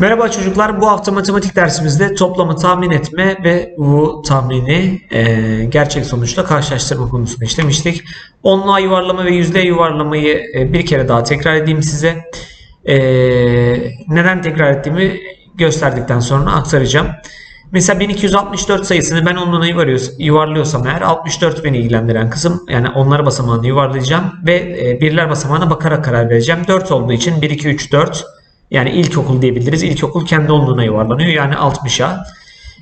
Merhaba çocuklar. Bu hafta matematik dersimizde toplamı tahmin etme ve bu tahmini e, gerçek sonuçla karşılaştırma konusunu işlemiştik. Onluğa yuvarlama ve yüzdeye yuvarlamayı e, bir kere daha tekrar edeyim size. E, neden tekrar ettiğimi gösterdikten sonra aktaracağım. Mesela 1264 sayısını ben onluğuna yuvarlıyors- yuvarlıyorsam eğer 64 beni ilgilendiren kısım yani onlar basamağını yuvarlayacağım ve e, birler basamağına bakarak karar vereceğim. 4 olduğu için 1, 2, 3, 4 yani ilkokul diyebiliriz. İlkokul kendi onluğuna yuvarlanıyor yani 60'a.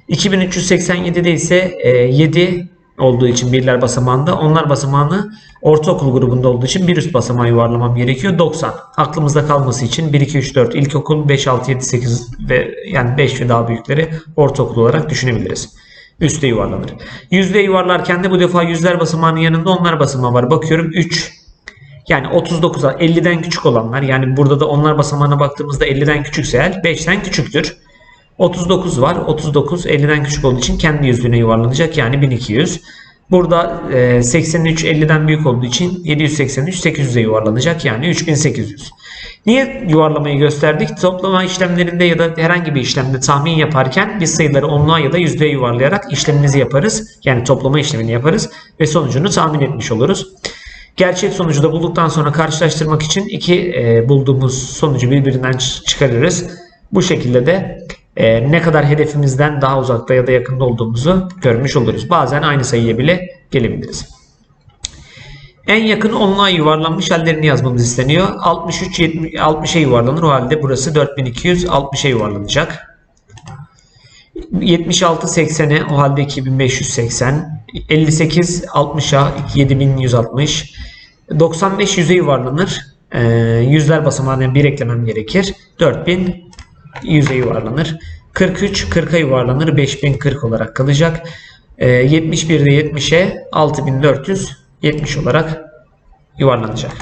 2387'de ise e, 7 olduğu için birler basamağında onlar basamağını ortaokul grubunda olduğu için bir üst basamağa yuvarlamam gerekiyor. 90. Aklımızda kalması için 1, 2, 3, 4 ilkokul 5, 6, 7, 8 ve yani 5 ve daha büyükleri ortaokul olarak düşünebiliriz. Üste yuvarlanır. Yüzde yuvarlarken de bu defa yüzler basamağının yanında onlar basamağı var. Bakıyorum 3, yani 39'a 50'den küçük olanlar yani burada da onlar basamağına baktığımızda 50'den küçükse eğer 5'ten küçüktür. 39 var. 39 50'den küçük olduğu için kendi yüzlüğüne yuvarlanacak yani 1200. Burada e, 83 50'den büyük olduğu için 783 800'e yuvarlanacak yani 3800. Niye yuvarlamayı gösterdik? Toplama işlemlerinde ya da herhangi bir işlemde tahmin yaparken biz sayıları onluğa ya da yüzdeye yuvarlayarak işlemimizi yaparız. Yani toplama işlemini yaparız ve sonucunu tahmin etmiş oluruz. Gerçek sonucu da bulduktan sonra karşılaştırmak için iki e, bulduğumuz sonucu birbirinden çıkarırız. Bu şekilde de e, ne kadar hedefimizden daha uzakta ya da yakında olduğumuzu görmüş oluruz. Bazen aynı sayıya bile gelebiliriz. En yakın onluğa yuvarlanmış hallerini yazmamız isteniyor. 63 70 60'a yuvarlanır. O halde burası 4200 60'a yuvarlanacak. 76 80'e o halde 2580. 58 60'a 7160. 95 yüze yuvarlanır. Ee, yüzler basamağına bir eklemem gerekir. 4000 yüze yuvarlanır. 43 40'a yuvarlanır. 5040 olarak kalacak. Ee, 71 de 70'e 6470 olarak yuvarlanacak.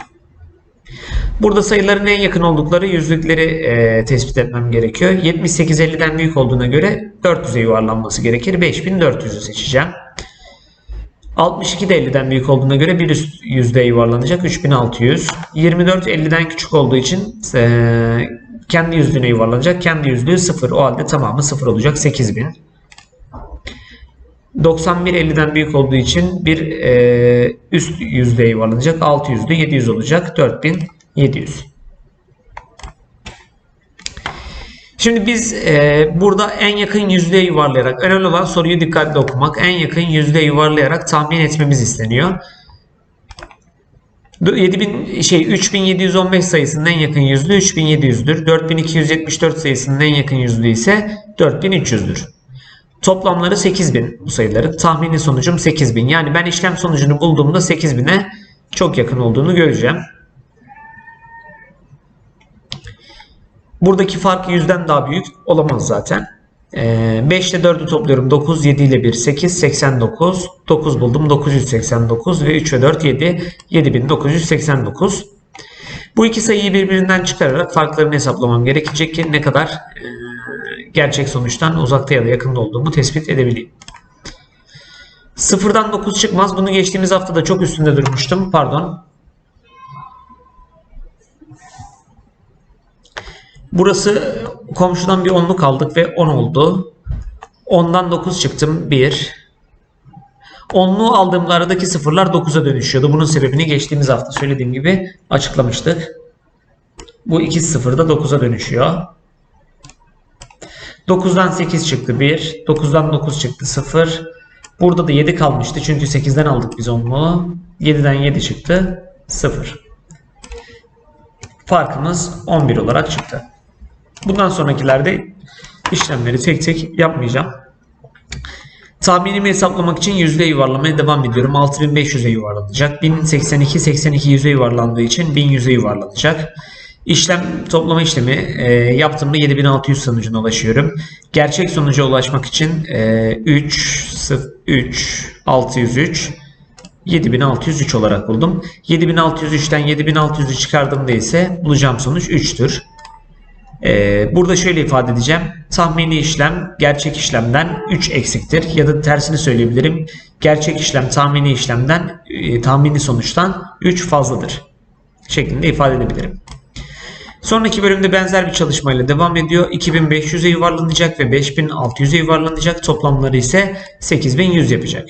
Burada sayıların en yakın oldukları yüzlükleri e, tespit etmem gerekiyor. 78 50'den büyük olduğuna göre 400'e yuvarlanması gerekir. 5400'ü seçeceğim. 62 de 50'den büyük olduğuna göre bir üst yüzde yuvarlanacak. 3600. 24 50'den küçük olduğu için e, kendi yüzlüğüne yuvarlanacak. Kendi yüzlüğü 0. O halde tamamı 0 olacak. 8000. 91 50'den büyük olduğu için bir e, üst yüzdeye yuvarlanacak. 600'lü 700 olacak. 4700. Şimdi biz e, burada en yakın yüzdeye yuvarlayarak önemli olan soruyu dikkatli okumak. En yakın yüzdeye yuvarlayarak tahmin etmemiz isteniyor. 7000 şey 3715 sayısının en yakın yüzlüğü 3700'dür. 4274 sayısının en yakın yüzlüğü ise 4300'dür. Toplamları 8000 bu sayıların. Tahmini sonucum 8000. Yani ben işlem sonucunu bulduğumda 8000'e çok yakın olduğunu göreceğim. Buradaki fark 100'den daha büyük olamaz zaten. Ee, 5 ile 4'ü topluyorum. 9, 7 ile 1, 8, 89. 9 buldum. 989 ve 3 ve 4, 7. 7989. Bu iki sayıyı birbirinden çıkararak farklarını hesaplamam gerekecek ki ne kadar e, gerçek sonuçtan uzakta ya da yakında olduğumu tespit edebileyim. Sıfırdan 9 çıkmaz. Bunu geçtiğimiz hafta da çok üstünde durmuştum. Pardon. Burası komşudan bir onluk aldık ve 10 oldu. 10'dan 9 çıktım. 1. Onluğu aldığımda aradaki sıfırlar 9'a dönüşüyordu. Bunun sebebini geçtiğimiz hafta söylediğim gibi açıklamıştık. Bu iki sıfır da 9'a dönüşüyor. 9'dan 8 çıktı 1. 9'dan 9 çıktı 0. Burada da 7 kalmıştı. Çünkü 8'den aldık biz onluğu. 7'den 7 çıktı 0. Farkımız 11 olarak çıktı. Bundan sonrakilerde işlemleri tek tek yapmayacağım. Tahminimi hesaplamak için yüzde yuvarlamaya devam ediyorum. 6500'e yuvarlanacak. 1082 82 yüze yuvarlandığı için 1100'e yuvarlanacak. İşlem toplama işlemi e, yaptığımda 7600 sonucuna ulaşıyorum. Gerçek sonuca ulaşmak için e, 3 0 3 603 7603 olarak buldum. 7603'ten 7600'ü çıkardığımda ise bulacağım sonuç 3'tür. Ee, burada şöyle ifade edeceğim. Tahmini işlem gerçek işlemden 3 eksiktir. Ya da tersini söyleyebilirim. Gerçek işlem tahmini işlemden e, tahmini sonuçtan 3 fazladır. Şeklinde ifade edebilirim. Sonraki bölümde benzer bir çalışmayla devam ediyor. 2500'e yuvarlanacak ve 5600'e yuvarlanacak. Toplamları ise 8100 yapacak.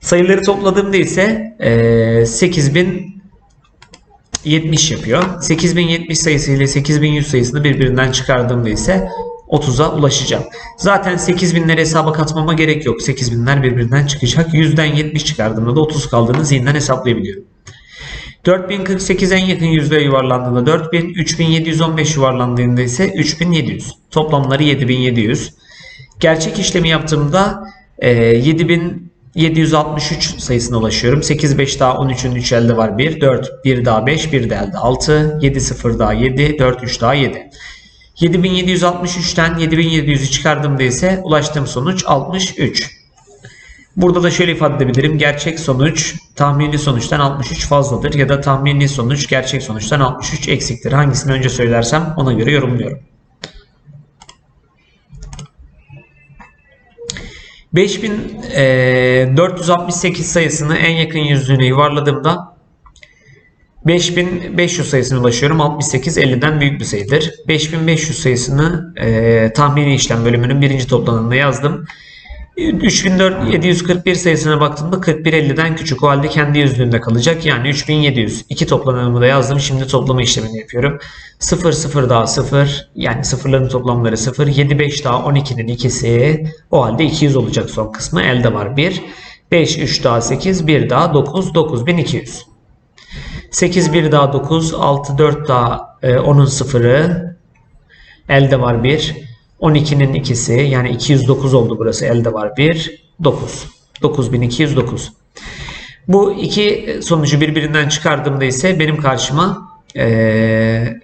Sayıları topladığımda ise e, 8000 70 yapıyor. 8070 sayısı ile 8100 sayısını birbirinden çıkardığımda ise 30'a ulaşacağım. Zaten 8000'leri hesaba katmama gerek yok. 8000'ler birbirinden çıkacak. 100'den 70 çıkardığımda da 30 kaldığını zihinden hesaplayabiliyorum. 4048 en yakın yüzdeye yuvarlandığında 4000, 3715 yuvarlandığında ise 3700. Toplamları 7700. Gerçek işlemi yaptığımda e, 7000 7763 sayısına ulaşıyorum. 8 5 daha 13'ün 3 elde var 1, 4 1 daha 5, 1 de elde 6, 7 0 daha 7, 4 3 daha 7. 7763'ten 7700'ü çıkardığımda ise ulaştığım sonuç 63. Burada da şöyle ifade edebilirim. Gerçek sonuç tahmini sonuçtan 63 fazladır ya da tahmini sonuç gerçek sonuçtan 63 eksiktir. Hangisini önce söylersem ona göre yorumluyorum. 5468 sayısını en yakın yüzlüğüne yuvarladığımda 5500 sayısına ulaşıyorum. 68 50'den büyük bir sayıdır. 5500 sayısını e, tahmini işlem bölümünün birinci toplamında yazdım. 3741 sayısına baktığımda 41 50'den küçük o halde kendi yüzlüğünde kalacak. Yani 3700. İki toplamımı da yazdım. Şimdi toplama işlemini yapıyorum. 0 0 daha 0 yani sıfırların toplamları 0. 7 5 daha 12'nin ikisi o halde 200 olacak son kısmı. Elde var 1. 5 3 daha 8 1 daha 9 9200. 8 1 daha 9 6 4 daha e, 10'un sıfırı elde var 1. 12'nin ikisi yani 209 oldu burası. Elde var 1. 9. 9209. Bu iki sonucu birbirinden çıkardığımda ise benim karşıma ee,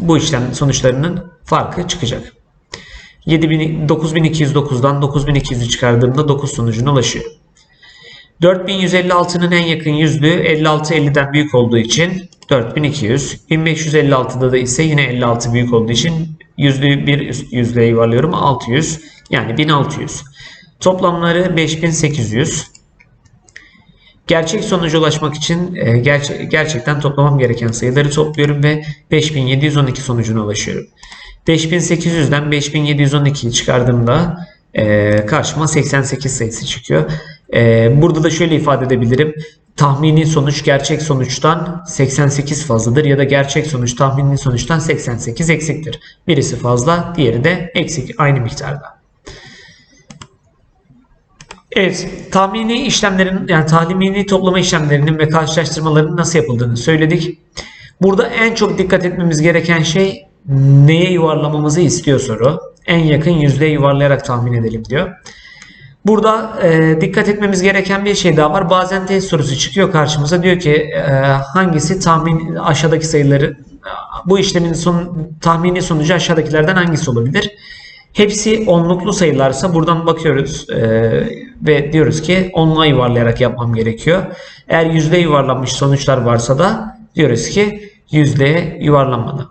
bu işlem sonuçlarının farkı çıkacak. 7000, 9209'dan 9200'ü çıkardığımda 9 sonucuna ulaşıyorum. 4156'nın en yakın yüzlüğü 56 50'den büyük olduğu için 4200. 1556'da da ise yine 56 büyük olduğu için yüzlüğü bir üst yüzlüğe yuvarlıyorum 600. Yani 1600. Toplamları 5800. Gerçek sonuca ulaşmak için e, gerçe gerçekten toplamam gereken sayıları topluyorum ve 5712 sonucuna ulaşıyorum. 5800'den 5712'yi çıkardığımda e, karşıma 88 sayısı çıkıyor. E, burada da şöyle ifade edebilirim. Tahmini sonuç gerçek sonuçtan 88 fazladır ya da gerçek sonuç tahmini sonuçtan 88 eksiktir. Birisi fazla, diğeri de eksik aynı miktarda. Evet, tahmini işlemlerin yani tahmini toplama işlemlerinin ve karşılaştırmalarının nasıl yapıldığını söyledik. Burada en çok dikkat etmemiz gereken şey neye yuvarlamamızı istiyor soru. En yakın yüzdeye yuvarlayarak tahmin edelim diyor. Burada e, dikkat etmemiz gereken bir şey daha var. Bazen test sorusu çıkıyor karşımıza. Diyor ki e, hangisi tahmin aşağıdaki sayıları bu işlemin son, tahmini sonucu aşağıdakilerden hangisi olabilir? Hepsi onluklu sayılarsa buradan bakıyoruz e, ve diyoruz ki onluğa yuvarlayarak yapmam gerekiyor. Eğer yüzde yuvarlanmış sonuçlar varsa da diyoruz ki yüzdeye yuvarlanmalı.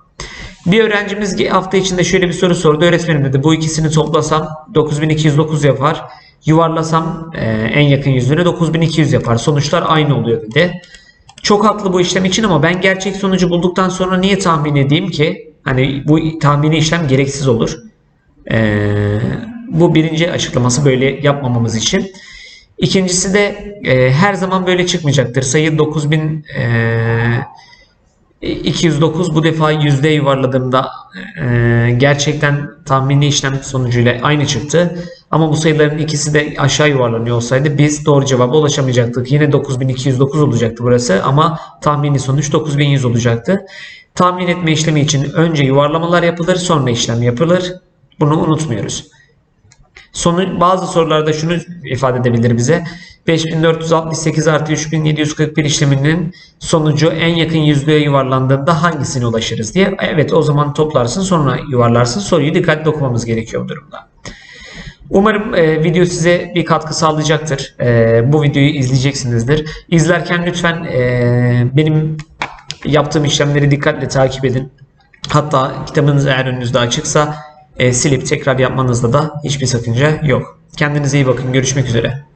Bir öğrencimiz hafta içinde şöyle bir soru sordu. Öğretmenim dedi bu ikisini toplasam 9209 yapar. Yuvarlasam e, en yakın yüzlüğüne 9200 yapar. Sonuçlar aynı oluyor dedi. Çok haklı bu işlem için ama ben gerçek sonucu bulduktan sonra niye tahmin edeyim ki? Hani bu tahmini işlem gereksiz olur. Ee, bu birinci açıklaması böyle yapmamamız için. İkincisi de e, her zaman böyle çıkmayacaktır. Sayı 9000 e, 209 bu defa yüzde yuvarladığımda e, gerçekten tahmini işlem sonucuyla aynı çıktı. Ama bu sayıların ikisi de aşağı yuvarlanıyor olsaydı biz doğru cevaba ulaşamayacaktık. Yine 9209 olacaktı burası ama tahmini sonuç 9100 olacaktı. Tahmin etme işlemi için önce yuvarlamalar yapılır sonra işlem yapılır. Bunu unutmuyoruz. Sonu, bazı sorularda şunu ifade edebilir bize. 5468 artı 3741 işleminin sonucu en yakın yüzlüğe yuvarlandığında hangisine ulaşırız diye. Evet o zaman toplarsın sonra yuvarlarsın. Soruyu dikkatli okumamız gerekiyor bu durumda. Umarım e, video size bir katkı sağlayacaktır. E, bu videoyu izleyeceksinizdir. İzlerken lütfen e, benim yaptığım işlemleri dikkatle takip edin. Hatta kitabınız eğer önünüzde açıksa e, silip tekrar yapmanızda da hiçbir sakınca yok. Kendinize iyi bakın. Görüşmek üzere.